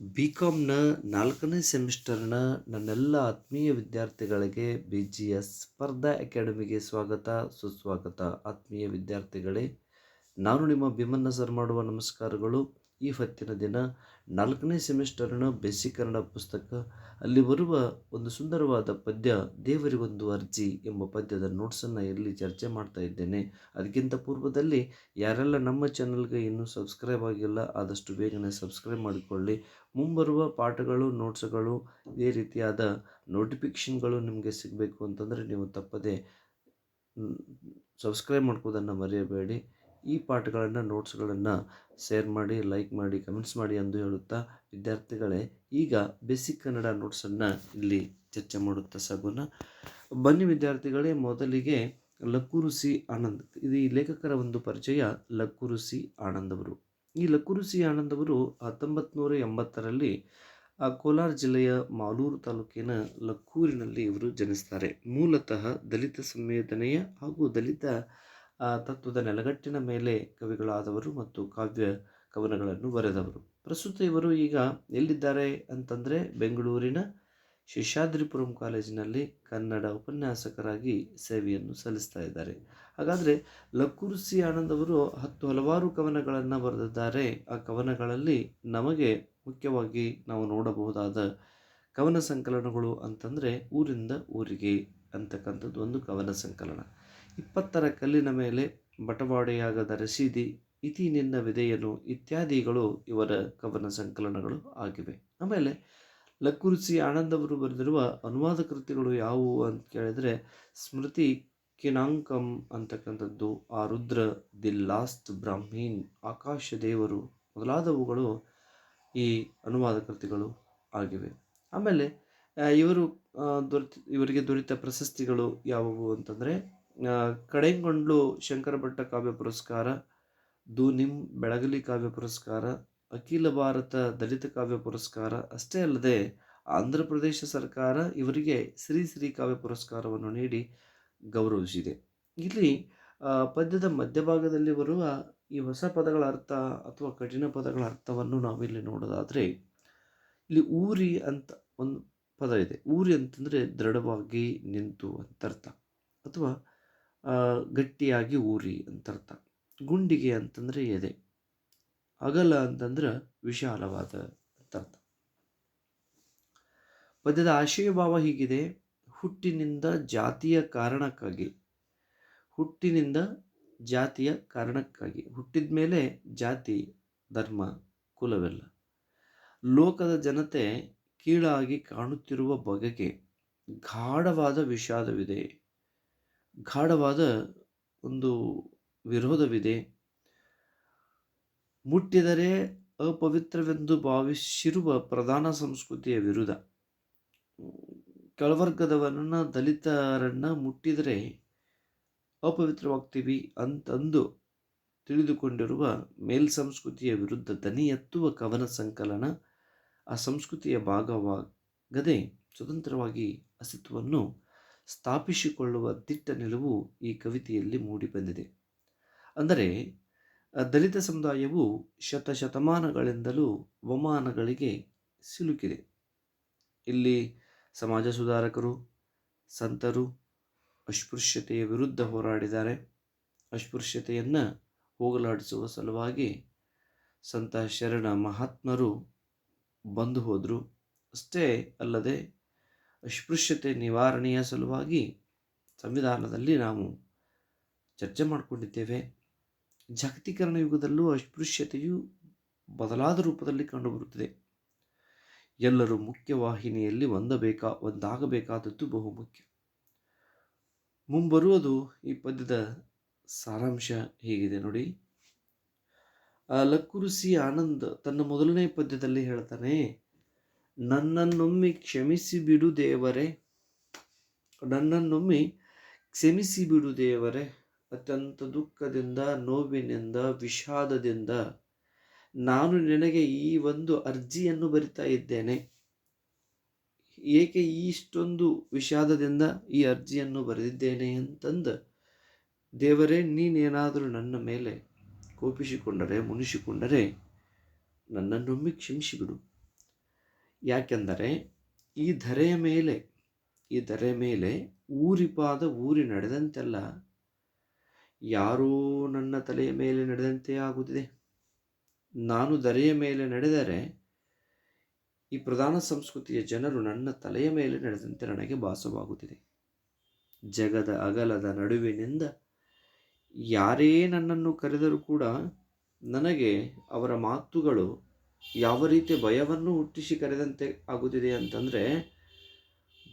B ಕಾಮ್ನ ನಾಲ್ಕನೇ ಸೆಮಿಸ್ಟರ್ನ ನನ್ನೆಲ್ಲ ಆತ್ಮೀಯ ವಿದ್ಯಾರ್ಥಿಗಳಿಗೆ ಬಿ ಜಿ ಎಸ್ ಸ್ಪರ್ಧಾ ಅಕಾಡೆಮಿಗೆ ಸ್ವಾಗತ, ಸುಸ್ವಾಗತ. ಆತ್ಮೀಯ ವಿದ್ಯಾರ್ಥಿಗಳೇ, ನಾನು ನಿಮ್ಮ ಭೀಮನ್ನ ಸರ್ ಮಾಡುವ ನಮಸ್ಕಾರಗಳು. ಈ ಹೊತ್ತಿನ ದಿನ ನಾಲ್ಕನೇ ಸೆಮಿಸ್ಟರ್ನ ಬೇಸಿಕ್ ಕನ್ನಡ ಪುಸ್ತಕ, ಅಲ್ಲಿ ಬರುವ ಒಂದು ಸುಂದರವಾದ ಪದ್ಯ, ದೇವರಿಗೊಂದು ಅರ್ಜಿ ಎಂಬ ಪದ್ಯದ ನೋಟ್ಸನ್ನು ಇಲ್ಲಿ ಚರ್ಚೆ ಮಾಡ್ತಾ ಇದ್ದೇನೆ. ಅದಕ್ಕಿಂತ ಪೂರ್ವದಲ್ಲಿ ಯಾರೆಲ್ಲ ನಮ್ಮ ಚಾನಲ್ಗೆ ಇನ್ನೂ ಸಬ್ಸ್ಕ್ರೈಬ್ ಆಗಿಲ್ಲ, ಆದಷ್ಟು ಬೇಗನೆ ಸಬ್ಸ್ಕ್ರೈಬ್ ಮಾಡಿಕೊಳ್ಳಿ. ಮುಂಬರುವ ಪಾಠಗಳು, ನೋಟ್ಸ್ಗಳು ಇದೇ ರೀತಿಯಾದ ನೋಟಿಫಿಕೇಷನ್ಗಳು ನಿಮಗೆ ಸಿಗಬೇಕು ಅಂತಂದರೆ ನೀವು ತಪ್ಪದೆ ಸಬ್ಸ್ಕ್ರೈಬ್ ಮಾಡ್ಕೋದನ್ನು ಮರೆಯಬೇಡಿ. ಈ ಪಾಠಗಳನ್ನು ನೋಟ್ಸ್ಗಳನ್ನು ಶೇರ್ ಮಾಡಿ ಲೈಕ್ ಮಾಡಿ ಕಮೆಂಟ್ಸ್ ಮಾಡಿ ಎಂದು ಹೇಳುತ್ತಾ ವಿದ್ಯಾರ್ಥಿಗಳೇ, ಈಗ ಬೇಸಿಕ್ ಕನ್ನಡ ನೋಟ್ಸನ್ನು ಇಲ್ಲಿ ಚರ್ಚೆ ಮಾಡುತ್ತಾ ಸಾಗೋಣ. ಬನ್ನಿ ವಿದ್ಯಾರ್ಥಿಗಳೇ, ಮೊದಲಿಗೆ ಲಕ್ಕುರುಸಿ ಆನಂದ್. ಇದು ಈ ಲೇಖಕರ ಒಂದು ಪರಿಚಯ ಲಕ್ಕುರುಸಿ ಆನಂದ್ ಅವರು. ಈ ಲಕ್ಕುರುಸಿ ಆನಂದ್ ಅವರು ಹತ್ತೊಂಬತ್ತು ನೂರ ಎಂಬತ್ತರಲ್ಲಿ ಕೋಲಾರ ಜಿಲ್ಲೆಯ ಮಾಲೂರು ತಾಲೂಕಿನ ಲಕ್ಕೂರಿನಲ್ಲಿ ಇವರು ಜನಿಸ್ತಾರೆ. ಮೂಲತಃ ದಲಿತ ಸಂವೇದನೆಯ ಹಾಗೂ ದಲಿತ ತತ್ವದ ನೆಲಗಟ್ಟಿನ ಮೇಲೆ ಕವಿಗಳಾದವರು ಮತ್ತು ಕಾವ್ಯ ಕವನಗಳನ್ನು ಬರೆದವರು. ಪ್ರಸ್ತುತ ಇವರು ಈಗ ಎಲ್ಲಿದ್ದಾರೆ ಅಂತಂದರೆ ಬೆಂಗಳೂರಿನ ಶೇಷಾದ್ರಿಪುರಂ ಕಾಲೇಜಿನಲ್ಲಿ ಕನ್ನಡ ಉಪನ್ಯಾಸಕರಾಗಿ ಸೇವೆಯನ್ನು ಸಲ್ಲಿಸ್ತಾ ಇದ್ದಾರೆ. ಹಾಗಾದರೆ ಲಕ್ಕುರುಸಿ ಆನಂದ್ ಅವರು ಹತ್ತು ಹಲವಾರು ಕವನಗಳನ್ನು ಬರೆದಿದ್ದಾರೆ. ಆ ಕವನಗಳಲ್ಲಿ ನಮಗೆ ಮುಖ್ಯವಾಗಿ ನಾವು ನೋಡಬಹುದಾದ ಕವನ ಸಂಕಲನಗಳು ಅಂತಂದರೆ ಊರಿಂದ ಊರಿಗೆ ಅಂತಕ್ಕಂಥದ್ದು ಒಂದು ಕವನ ಸಂಕಲನ. ಇಪ್ಪತ್ತರ ಕಲ್ಲಿನ ಮೇಲೆ ಬಟವಾಡೆಯಾಗದ ರಸೀದಿ ಇತಿ ನಿನ್ನ ವಿಧೆಯನು ಇತ್ಯಾದಿಗಳು ಇವರ ಕವನ ಸಂಕಲನಗಳು ಆಗಿವೆ. ಆಮೇಲೆ ಲಕ್ಕುರುಚಿ ಆನಂದ್ ಅವರು ಬರೆದಿರುವ ಅನುವಾದ ಕೃತಿಗಳು ಯಾವುವು ಅಂತ ಕೇಳಿದರೆ, ಸ್ಮೃತಿ ಕಿನಾಂಕಂ ಅಂತಕ್ಕಂಥದ್ದು, ಆ ರುದ್ರ ದಿ ಲಾಸ್ಟ್ ಬ್ರಾಹ್ಮೀನ್, ಆಕಾಶ ದೇವರು ಮೊದಲಾದವುಗಳು ಈ ಅನುವಾದ ಕೃತಿಗಳು ಆಗಿವೆ. ಆಮೇಲೆ ಇವರು ದೊರೆತ, ಇವರಿಗೆ ದೊರೆತ ಪ್ರಶಸ್ತಿಗಳು ಯಾವುವು ಅಂತಂದರೆ ಕಡೆಂಗೊಂಡ್ಲು ಶಂಕರ ಭಟ್ಟ ಕಾವ್ಯ ಪುರಸ್ಕಾರ ದೂನಿಂ ಬೆಳಗಲಿ ಕಾವ್ಯ ಪುರಸ್ಕಾರ, ಅಖಿಲ ಭಾರತ ದಲಿತ ಕಾವ್ಯ ಪುರಸ್ಕಾರ, ಅಷ್ಟೇ ಅಲ್ಲದೆ ಆಂಧ್ರ ಪ್ರದೇಶ ಸರ್ಕಾರ ಇವರಿಗೆ ಶ್ರೀ ಶ್ರೀ ಕಾವ್ಯ ಪುರಸ್ಕಾರವನ್ನು ನೀಡಿ ಗೌರವಿಸಿದೆ. ಇಲ್ಲಿ ಪದ್ಯದ ಮಧ್ಯಭಾಗದಲ್ಲಿ ಬರುವ ಈ ಹೊಸ ಪದಗಳ ಅರ್ಥ ಅಥವಾ ಕಠಿಣ ಪದಗಳ ಅರ್ಥವನ್ನು ನಾವಿಲ್ಲಿ ನೋಡೋದಾದರೆ, ಇಲ್ಲಿ ಊರಿ ಅಂತ ಒಂದು ಪದ ಇದೆ. ಊರಿ ಅಂತಂದರೆ ದೃಢವಾಗಿ ನಿಂತು ಅಂತ ಅರ್ಥ ಅಥವಾ ಗಟ್ಟಿಯಾಗಿ ಊರಿ ಅಂತ ಅರ್ಥ ಗುಂಡಿಗೆ ಅಂತಂದರೆ ಎದೆ. ಅಗಲ ಅಂತಂದ್ರೆ ವಿಶಾಲವಾದ ಅಂತ ಅರ್ಥ ಪದ್ಯದ ಆಶಯ ಭಾವ ಹೀಗಿದೆ. ಹುಟ್ಟಿನಿಂದ ಜಾತಿಯ ಕಾರಣಕ್ಕಾಗಿ. ಹುಟ್ಟಿನಿಂದ ಜಾತಿಯ ಕಾರಣಕ್ಕಾಗಿ. ಹುಟ್ಟಿದ ಮೇಲೆ ಜಾತಿ, ಧರ್ಮ, ಕುಲವೆಲ್ಲ. ಲೋಕದ ಜನತೆ ಕೀಳಾಗಿ ಕಾಣುತ್ತಿರುವ ಬಗೆಗೆ ಗಾಢವಾದ ವಿಷಾದವಿದೆ. ಗಾಢವಾದ ಒಂದು ವಿರೋಧವಿದೆ. ಮುಟ್ಟಿದರೆ ಅಪವಿತ್ರವೆಂದು ಭಾವಿಸಿರುವ ಪ್ರಧಾನ ಸಂಸ್ಕೃತಿಯ ವಿರುದ್ಧ, ಕೆಳವರ್ಗದವರನ್ನು ದಲಿತರನ್ನ ಮುಟ್ಟಿದರೆ ಅಪವಿತ್ರವಾಗ್ತೀವಿ ಅಂತಂದು ತಿಳಿದುಕೊಂಡಿರುವ ಮೇಲ್ ಸಂಸ್ಕೃತಿಯ ವಿರುದ್ಧ ದನಿ ಎತ್ತುವ ಕವನ ಸಂಕಲನ ಆ ಸಂಸ್ಕೃತಿಯ ಭಾಗವಾಗದೆ ಸ್ವತಂತ್ರವಾಗಿ ಅಸ್ತಿತ್ವವನ್ನು ಸ್ಥಾಪಿಸಿಕೊಳ್ಳುವ ದಿಟ್ಟ ನಿಲುವು ಈ ಕವಿತೆಯಲ್ಲಿ ಮೂಡಿಬಂದಿದೆ ಅಂದರೆ ದಲಿತ ಸಮುದಾಯವು ಶತಶತಮಾನಗಳಿಂದಲೂ ಅವಮಾನಗಳಿಗೆ ಸಿಲುಕಿದೆ. ಇಲ್ಲಿ ಸಮಾಜ ಸುಧಾರಕರು, ಸಂತರು ಅಸ್ಪೃಶ್ಯತೆಯ ವಿರುದ್ಧ ಹೋರಾಡಿದ್ದಾರೆ. ಅಸ್ಪೃಶ್ಯತೆಯನ್ನು ಹೋಗಲಾಡಿಸುವ ಸಲುವಾಗಿ ಸಂತ ಶರಣ ಮಹಾತ್ಮರು ಬಂದು ಹೋದರು. ಅಷ್ಟೇ ಅಲ್ಲದೆ ಅಸ್ಪೃಶ್ಯತೆ ನಿವಾರಣೆಯ ಸಲುವಾಗಿ ಸಂವಿಧಾನದಲ್ಲಿ ನಾವು ಚರ್ಚೆ ಮಾಡಿಕೊಂಡಿದ್ದೇವೆ. ಜಾಗತೀಕರಣ ಯುಗದಲ್ಲೂ ಅಸ್ಪೃಶ್ಯತೆಯು ಬದಲಾದ ರೂಪದಲ್ಲಿ ಕಂಡುಬರುತ್ತದೆ. ಎಲ್ಲರೂ ಮುಖ್ಯವಾಹಿನಿಯಲ್ಲಿ ಒಂದಬೇಕಾ, ಒಂದಾಗಬೇಕಾದದ್ದು ಬಹುಮುಖ್ಯ ಮುಂಬರುವುದು ಈ ಪದ್ಯದ ಸಾರಾಂಶ ಹೇಗಿದೆ ನೋಡಿ. ಲಕ್ಕುರುಸಿ ಆನಂದ್ ತನ್ನ ಮೊದಲನೇ ಪದ್ಯದಲ್ಲಿ ಹೇಳ್ತಾನೆ ನನ್ನನ್ನೊಮ್ಮೆ ಕ್ಷಮಿಸಿ ಬಿಡು ದೇವರೇ. ನನ್ನನ್ನೊಮ್ಮೆ ಕ್ಷಮಿಸಿ ಬಿಡು ದೇವರೇ. ಅತ್ಯಂತ ದುಃಖದಿಂದ, ನೋವಿನಿಂದ, ವಿಷಾದದಿಂದ ನಾನು ನಿನಗೆ ಈ ಒಂದು ಅರ್ಜಿಯನ್ನು ಬರಿತಾ ಇದ್ದೇನೆ. ಏಕೆ ಇಷ್ಟೊಂದು ವಿಷಾದದಿಂದ ಈ ಅರ್ಜಿಯನ್ನು ಬರೆದಿದ್ದೇನೆ ಅಂತಂದು? ದೇವರೇ, ನೀನೇನಾದರೂ ನನ್ನ ಮೇಲೆ ಕೋಪಿಸಿಕೊಂಡರೆ, ಮುನಿಸಿಕೊಂಡರೆ ನನ್ನನ್ನೊಮ್ಮೆ ಕ್ಷಮಿಸಿಬಿಡು. ಯಾಕೆಂದರೆ ಈ ಧರೆಯ ಮೇಲೆ, ಈ ಧರೆಯ ಮೇಲೆ ಊರಿಪಾದ ಊರಿ ನಡೆದಂತೆಲ್ಲ ಯಾರೂ ನನ್ನ ತಲೆಯ ಮೇಲೆ ನಡೆದಂತೆ ಆಗುತ್ತಿದೆ ನಾನು ಧರೆಯ ಮೇಲೆ ನಡೆದರೆ ಈ ಪ್ರಧಾನ ಸಂಸ್ಕೃತಿಯ ಜನರು ನನ್ನ ತಲೆಯ ಮೇಲೆ ನಡೆದಂತೆ ನನಗೆ ಭಾಸವಾಗುತ್ತಿದೆ. ಜಗದ ಅಗಲದ ನಡುವಿನಿಂದ ಯಾರೇ ನನ್ನನ್ನು ಕರೆದರೂ ಕೂಡ ನನಗೆ ಅವರ ಮಾತುಗಳು ಯಾವ ರೀತಿ ಭಯವನ್ನು ಹುಟ್ಟಿಸಿ ಕರೆದಂತೆ ಆಗುತ್ತಿದೆ ಅಂತಂದರೆ,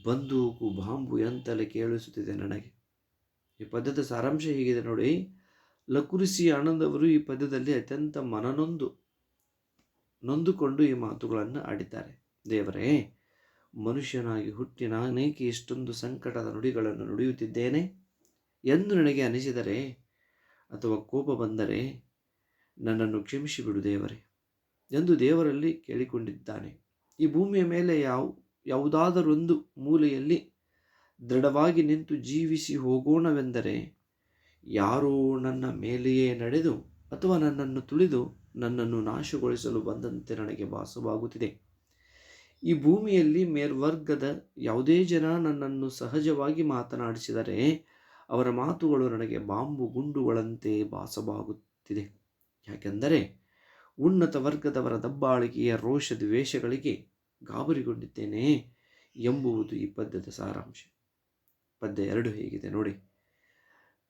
ಬಂದೂಕು ಬಾಂಬು ಎಂತಲೇ ಕೇಳಿಸುತ್ತಿದೆ ನನಗೆ. ಈ ಪದ್ಯದ ಸಾರಾಂಶ ಹೀಗಿದೆ ನೋಡಿ. ಲಕುರಿಸಿ ಆನಂದವರು ಈ ಪದ್ಯದಲ್ಲಿ ಅತ್ಯಂತ ಮನನೊಂದು, ನೊಂದುಕೊಂಡು ಈ ಮಾತುಗಳನ್ನು ಆಡಿದ್ದಾರೆ. ದೇವರೇ, ಮನುಷ್ಯನಾಗಿ ಹುಟ್ಟಿ ನಾನೇಕೆ ಇಷ್ಟೊಂದು ಸಂಕಟದ ನುಡಿಗಳನ್ನು ನುಡಿಯುತ್ತಿದ್ದೇನೆ? ಎಂದು ನನಗೆ ಅನಿಸಿದರೆ ಅಥವಾ ಕೋಪ ಬಂದರೆ ನನ್ನನ್ನು ಕ್ಷಮಿಸಿಬಿಡು ದೇವರೇ. ಎಂದು ದೇವರಲ್ಲಿ ಕೇಳಿಕೊಂಡಿದ್ದಾನೆ. ಈ ಭೂಮಿಯ ಮೇಲೆ ಯಾವ, ಯಾವುದಾದರೊಂದು ಮೂಲೆಯಲ್ಲಿ ದೃಢವಾಗಿ ನಿಂತು ಜೀವಿಸಿ ಹೋಗೋಣವೆಂದರೆ, ಯಾರೋ ನನ್ನ ಮೇಲೆಯೇ ನಡೆದು ಅಥವಾ ನನ್ನನ್ನು ತುಳಿದು ನನ್ನನ್ನು ನಾಶಗೊಳಿಸಲು ಬಂದಂತೆ ನನಗೆ ಭಾಸವಾಗುತ್ತಿದೆ. ಈ ಭೂಮಿಯಲ್ಲಿ ಮೇಲ್ವರ್ಗದ ಯಾವುದೇ ಜನ ನನ್ನನ್ನು ಸಹಜವಾಗಿ ಮಾತನಾಡಿಸಿದರೆ, ಅವರ ಮಾತುಗಳು ನನಗೆ ಬಾಂಬು ಗುಂಡುಗಳಂತೆ ಭಾಸವಾಗುತ್ತಿದೆ. ಯಾಕೆಂದರೆ ಉನ್ನತ ವರ್ಗದವರ ದಬ್ಬಾಳಿಕೆಯ ರೋಷ ದ್ವೇಷಗಳಿಗೆ ಗಾಬರಿಗೊಂಡಿದ್ದೇನೆ ಎಂಬುವುದು ಈ ಪದ್ಯದ ಸಾರಾಂಶ. ಪದ್ಯ ಎರಡು ಹೇಗಿದೆ ನೋಡಿ.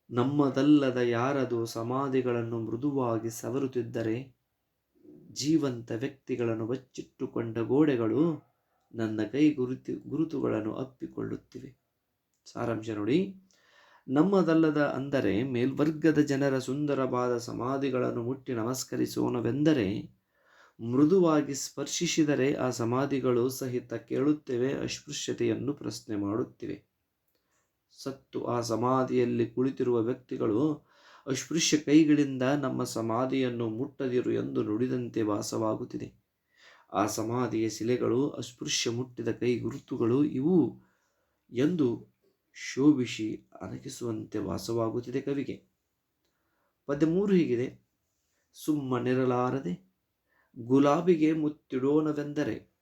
ನಮ್ಮದಲ್ಲದ ಯಾರದು ಸಮಾಧಿಗಳನ್ನು ಮೃದುವಾಗಿ ಸವರುತ್ತಿದ್ದರೆ ಜೀವಂತ ವ್ಯಕ್ತಿಗಳನ್ನು ಬಚ್ಚಿಟ್ಟುಕೊಂಡ ಗೋಡೆಗಳು ನನ್ನ ಕೈ ಗುರುತು, ಗುರುತುಗಳನ್ನು ಅಪ್ಪಿಕೊಳ್ಳುತ್ತಿವೆ. ಸಾರಾಂಶ ನೋಡಿ. ನಮ್ಮದಲ್ಲದ ಅಂದರೆ ಮೇಲ್ವರ್ಗದ ಜನರ ಸುಂದರವಾದ ಸಮಾಧಿಗಳನ್ನು ಮುಟ್ಟಿ ನಮಸ್ಕರಿಸೋಣವೆಂದರೆ ಮೃದುವಾಗಿ ಸ್ಪರ್ಶಿಸಿದರೆ ಆ ಸಮಾಧಿಗಳು ಸಹಿತ ಕೇಳುತ್ತೇವೆ, ಅಸ್ಪೃಶ್ಯತೆಯನ್ನು ಪ್ರಶ್ನೆ ಮಾಡುತ್ತಿವೆ. ಸತ್ತು ಆ ಸಮಾಧಿಯಲ್ಲಿ ಕುಳಿತಿರುವ ವ್ಯಕ್ತಿಗಳು ಅಸ್ಪೃಶ್ಯ ಕೈಗಳಿಂದ ನಮ್ಮ ಸಮಾಧಿಯನ್ನು ಮುಟ್ಟದಿರು ಎಂದು ನುಡಿದಂತೆ ವಾಸವಾಗುತ್ತಿದೆ. ಆ ಸಮಾಧಿಯ ಶಿಲೆಗಳು ಅಸ್ಪೃಶ್ಯ ಮುಟ್ಟಿದ ಕೈ ಗುರುತುಗಳು ಇವು ಎಂದು ಶೋಭಿಸಿ ಅನಗಿಸುವಂತೆ ವಾಸವಾಗುತ್ತಿದೆ ಕವಿಗೆ. ಪದ್ಯ ಮೂರು ಹೀಗಿದೆ ಸುಮ್ಮನಿರಲಾರದೆ ಗುಲಾಬಿಗೆ ಮುತ್ತಿಡೋಣವೆಂದರೆ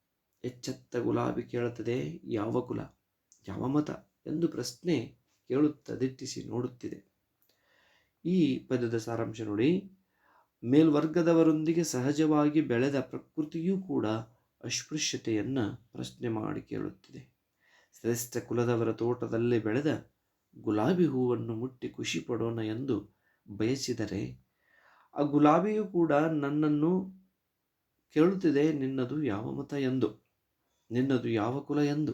ಎಚ್ಚೆತ್ತ ಗುಲಾಬಿ ಕೇಳುತ್ತದೆ ಯಾವ ಕುಲ, ಯಾವ ಮತ ಎಂದು ಪ್ರಶ್ನೆ ಕೇಳುತ್ತದಿಟ್ಟಿಸಿ ನೋಡುತ್ತಿದೆ. ಈ ಪದ್ಯದ ಸಾರಾಂಶ ನೋಡಿ. ಮೇಲ್ವರ್ಗದವರೊಂದಿಗೆ ಸಹಜವಾಗಿ ಬೆಳೆದ ಪ್ರಕೃತಿಯೂ ಕೂಡ ಅಸ್ಪೃಶ್ಯತೆಯನ್ನು ಪ್ರಶ್ನೆ ಮಾಡಿ ಕೇಳುತ್ತಿದೆ. ಶ್ರೇಷ್ಠ ಕುಲದವರ ತೋಟದಲ್ಲಿ ಬೆಳೆದ ಗುಲಾಬಿ ಹೂವನ್ನು ಮುಟ್ಟಿ ಖುಷಿ ಪಡೋಣ ಎಂದು ಬಯಸಿದರೆ, ಆ ಗುಲಾಬಿಯು ಕೂಡ ನನ್ನನ್ನು ಕೇಳುತ್ತಿದೆ, ನಿನ್ನದು ಯಾವ ಮತ ಎಂದು, ನಿನ್ನದು ಯಾವ ಕುಲ ಎಂದು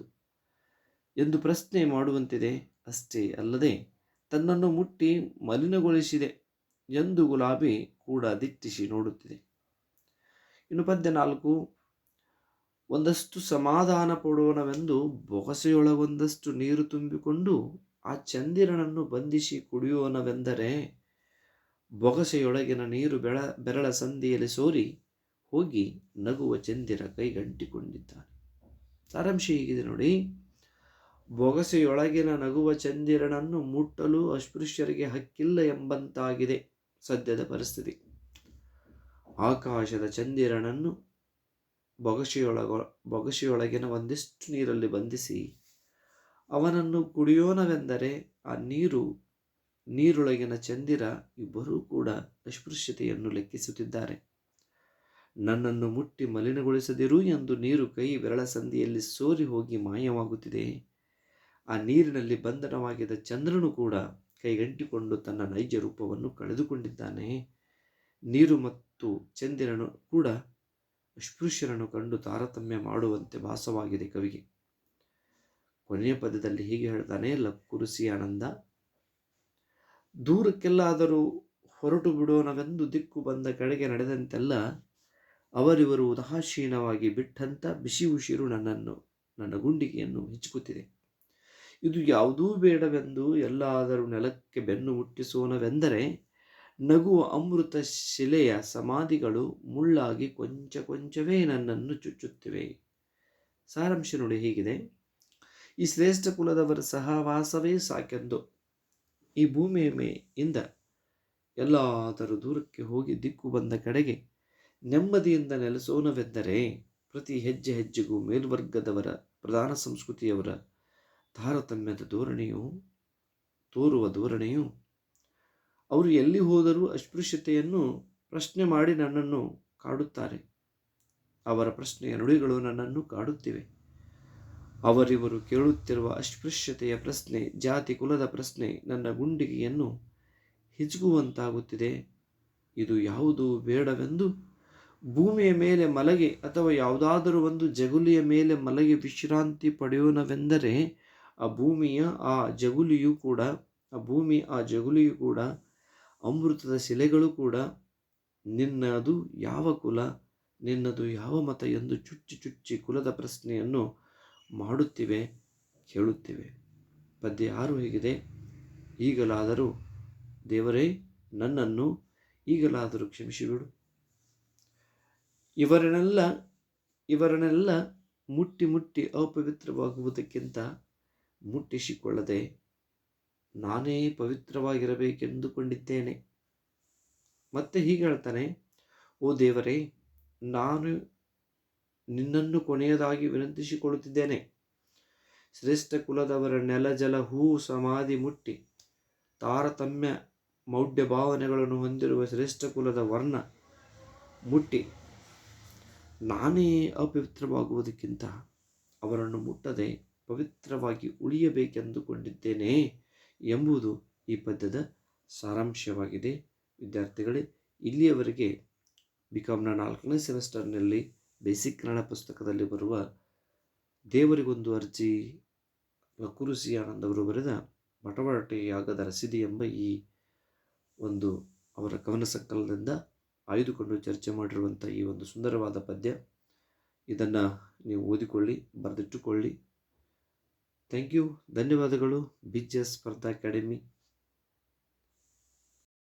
ಎಂದು ಪ್ರಶ್ನೆ ಮಾಡುವಂತಿದೆ. ಅಷ್ಟೇ ಅಲ್ಲದೆ, ತನ್ನನ್ನು ಮುಟ್ಟಿ ಮಲಿನಗೊಳಿಸಿದೆ ಎಂದು ಗುಲಾಬಿ ಕೂಡ ದಿಟ್ಟಿಸಿ ನೋಡುತ್ತಿದೆ. ಇನ್ನು ಪದ್ಯ ನಾಲ್ಕು ಒಂದಷ್ಟು ಸಮಾಧಾನ ಪಡೋಣವೆಂದು ಬೊಗಸೆಯೊಳಗೊಂದಷ್ಟು ನೀರು ತುಂಬಿಕೊಂಡು ಆ ಚಂದಿರನನ್ನು ಬಂಧಿಸಿ ಕುಡಿಯೋಣವೆಂದರೆ ಬೊಗಸೆಯೊಳಗಿನ ನೀರು ಬೆಳ, ಬೆರಳ ಸಂದಿಯಲ್ಲಿ ಸೋರಿ ಹೋಗಿ ನಗುವ ಚಂದಿರ ಕೈಗಂಟಿಕೊಂಡಿದ್ದಾನೆ. ಸಾರಾಂಶ ಹೀಗಿದೆ ನೋಡಿ. ಬೊಗಸೆಯೊಳಗಿನ ನಗುವ ಚಂದಿರನನ್ನು ಮುಟ್ಟಲು ಅಸ್ಪೃಶ್ಯರಿಗೆ ಹಕ್ಕಿಲ್ಲ ಎಂಬಂತಾಗಿದೆ ಸದ್ಯದ ಪರಿಸ್ಥಿತಿ. ಆಕಾಶದ ಚಂದಿರನನ್ನು ಬೊಗಸೆಯೊಳಗ, ಬೊಗಸೆಯೊಳಗಿನ ಒಂದಿಷ್ಟು ನೀರಲ್ಲಿ ಬಂಧಿಸಿ, ಅವನನ್ನು ಕುಡಿಯೋಣವೆಂದರೆ ಆ ನೀರು, ನೀರೊಳಗಿನ ಚಂದಿರ ಇಬ್ಬರೂ ಕೂಡ ಅಸ್ಪೃಶ್ಯತೆಯನ್ನು ಲೆಕ್ಕಿಸುತ್ತಿದ್ದಾರೆ. ನನ್ನನ್ನು ಮುಟ್ಟಿ ಮಲಿನಗೊಳಿಸದಿರು ಎಂದು ನೀರು ಕೈ ಬೆರಳ ಸಂದಿಯಲ್ಲಿ ಸೋರಿ ಹೋಗಿ ಮಾಯವಾಗುತ್ತಿದೆ. ಆ ನೀರಿನಲ್ಲಿ ಬಂಧನವಾಗಿದ್ದ ಚಂದ್ರನು ಕೂಡ ಕೈಗಂಟಿಕೊಂಡು ತನ್ನ ನೈಜ ರೂಪವನ್ನು ಕಳೆದುಕೊಂಡಿದ್ದಾನೆ. ನೀರು ಮತ್ತು ಚಂದಿರನು ಕೂಡ ಅಸ್ಪೃಶ್ಯರನ್ನು ಕಂಡು ತಾರತಮ್ಯ ಮಾಡುವಂತೆ ಭಾಸವಾಗಿದೆ ಕವಿಗೆ. ಕೊನೆಯ ಪದದಲ್ಲಿ ಹೀಗೆ ಹೇಳ್ತಾನೆ ಲಕ್ಕುರುಸಿ ಆನಂದ, ದೂರಕ್ಕೆಲ್ಲಾದರೂ ಹೊರಟು ಬಿಡೋಣವೆಂದು ದಿಕ್ಕು ಬಂದ ಕಡೆಗೆ ನಡೆದಂತೆಲ್ಲ ಅವರಿವರು ಉದಾಸೀನವಾಗಿ ಬಿಟ್ಟಂತ ಬಿಸಿ ಉಸಿರು ನನ್ನನ್ನು, ನನ್ನ ಗುಂಡಿಗೆಯನ್ನು ಹೆಚ್ಚುಕುತ್ತಿದೆ ಇದು ಯಾವುದೂ ಬೇಡವೆಂದು ಎಲ್ಲಾದರೂ ನೆಲಕ್ಕೆ ಬೆನ್ನು ಮುಟ್ಟಿಸೋಣವೆಂದರೆ ನಗುವ ಅಮೃತ ಶಿಲೆಯ ಸಮಾಧಿಗಳು ಮುಳ್ಳಾಗಿ ಕೊಂಚ ಕೊಂಚವೇ ನನ್ನನ್ನು ಚುಚ್ಚುತ್ತಿವೆ. ಸಾರಾಂಶ ನೋಡಿ ಹೀಗಿದೆ. ಈ ಶ್ರೇಷ್ಠ ಕುಲದವರ ಸಹವಾಸವೇ ಸಾಕೆಂದು. ಈ ಭೂಮಿಯ ಮೇಯಿಂದ ಎಲ್ಲಾದರೂ ದೂರಕ್ಕೆ ಹೋಗಿ ದಿಕ್ಕು ಬಂದ ಕಡೆಗೆ ನೆಮ್ಮದಿಯಿಂದ ನೆಲೆಸೋಣವೆಂದರೆ ಪ್ರತಿ ಹೆಜ್ಜೆ ಹೆಜ್ಜೆಗೂ ಮೇಲ್ವರ್ಗದವರ ಪ್ರಧಾನ ಸಂಸ್ಕೃತಿಯವರ ತಾರತಮ್ಯದ ಧೋರಣೆಯು, ತೋರುವ ಧೋರಣೆಯು ಅವರು ಎಲ್ಲಿ ಹೋದರೂ ಅಸ್ಪೃಶ್ಯತೆಯನ್ನು ಪ್ರಶ್ನೆ ಮಾಡಿ ನನ್ನನ್ನು ಕಾಡುತ್ತಾರೆ. ಅವರ ಪ್ರಶ್ನೆಯ ನುಡಿಗಳು ನನ್ನನ್ನು ಕಾಡುತ್ತಿವೆ. ಅವರಿವರು ಕೇಳುತ್ತಿರುವ ಅಸ್ಪೃಶ್ಯತೆಯ ಪ್ರಶ್ನೆ, ಜಾತಿ ಕುಲದ ಪ್ರಶ್ನೆ ನನ್ನ ಗುಂಡಿಗೆಯನ್ನು ಹಿಜುಗುವಂತಾಗುತ್ತಿದೆ ಇದು ಯಾವುದು ಬೇಡವೆಂದು? ಭೂಮಿಯ ಮೇಲೆ ಮಲಗೆ ಅಥವಾ ಯಾವುದಾದರೂ ಒಂದು ಜಗುಲಿಯ ಮೇಲೆ ಮಲಗೆ ವಿಶ್ರಾಂತಿ ಪಡೆಯೋಣವೆಂದರೆ ಆ ಭೂಮಿಯ ಆ ಜಗುಲಿಯೂ ಕೂಡ, ಆ ಭೂಮಿ ಆ ಜಗುಲಿಯೂ ಕೂಡ ಅಮೃತದ ಶಿಲೆಗಳು ಕೂಡ ನಿನ್ನದು ಯಾವ ಕುಲ, ನಿನ್ನದು ಯಾವ ಮತ ಎಂದು ಚುಚ್ಚಿ ಚುಚ್ಚಿ ಕುಲದ ಪ್ರಶ್ನೆಯನ್ನು ಮಾಡುತ್ತಿವೆ, ಕೇಳುತ್ತಿವೆ. ಪದ್ಯ ಆರು ಹೇಗಿದೆ, ಈಗಲಾದರೂ ದೇವರೇ ನನ್ನನ್ನು ಈಗಲಾದರೂ ಕ್ಷಮಿಸಿಬಿಡು ಇವರನ್ನೆಲ್ಲ ಇವರನ್ನೆಲ್ಲ ಮುಟ್ಟಿ ಮುಟ್ಟಿ ಅಪವಿತ್ರವಾಗುವುದಕ್ಕಿಂತ ಮುಟ್ಟಿಸಿಕೊಳ್ಳದೆ ನಾನೇ ಪವಿತ್ರವಾಗಿರಬೇಕೆಂದುಕೊಂಡಿದ್ದೇನೆ. ಮತ್ತೆ ಹೀಗೆ ಹೇಳ್ತಾನೆ, ಓ ದೇವರೇ, ನಾನು ನಿನ್ನನ್ನು ಕೊನೆಯದಾಗಿ ವಿನಂತಿಸಿಕೊಳ್ಳುತ್ತಿದ್ದೇನೆ. ಶ್ರೇಷ್ಠ ಕುಲದವರ ನೆಲ, ಜಲ, ಹೂ, ಸಮಾಧಿ ಮುಟ್ಟಿ, ತಾರತಮ್ಯ, ಮೌಢ್ಯ ಭಾವನೆಗಳನ್ನು ಹೊಂದಿರುವ ಶ್ರೇಷ್ಠ ಕುಲದ ವರ್ಣ ಮುಟ್ಟಿ, ನಾನೇ ಅಪವಿತ್ರವಾಗುವುದಕ್ಕಿಂತ ಅವರನ್ನು ಮುಟ್ಟದೆ ಪವಿತ್ರವಾಗಿ ಉಳಿಯಬೇಕೆಂದುಕೊಂಡಿದ್ದೇನೆ. ಎಂಬುದು ಈ ಪದ್ಯದ ಸಾರಾಂಶವಾಗಿದೆ. ವಿದ್ಯಾರ್ಥಿಗಳೇ, ಇಲ್ಲಿಯವರೆಗೆ ಬಿ ಕಾಮ್ನ ನಾಲ್ಕನೇ ಸೆಮಿಸ್ಟರ್ನಲ್ಲಿ ಬೇಸಿಕ್ ಕನ್ನಡ ಪುಸ್ತಕದಲ್ಲಿ ಬರುವ ದೇವರಿಗೊಂದು ಅರ್ಜಿ ಲಕುರುಸಿ ಅವರು ಬರೆದ ಬಟವಾಟೆಯಾಗದ ರಸೀದಿ ಎಂಬ ಈ ಒಂದು ಅವರ ಕವನ ಸಂಕಲನದಿಂದ ಆಯ್ದುಕೊಂಡು ಚರ್ಚೆ ಮಾಡಿರುವಂಥ ಈ ಒಂದು ಸುಂದರವಾದ ಪದ್ಯ, ಇದನ್ನು ನೀವು ಓದಿಕೊಳ್ಳಿ, ಬರೆದಿಟ್ಟುಕೊಳ್ಳಿ. ಥ್ಯಾಂಕ್ ಯು ಧನ್ಯವಾದಗಳು. ಬಿಜೆ ಸ್ಪರ್ಧಾ ಅಕಾಡೆಮಿ.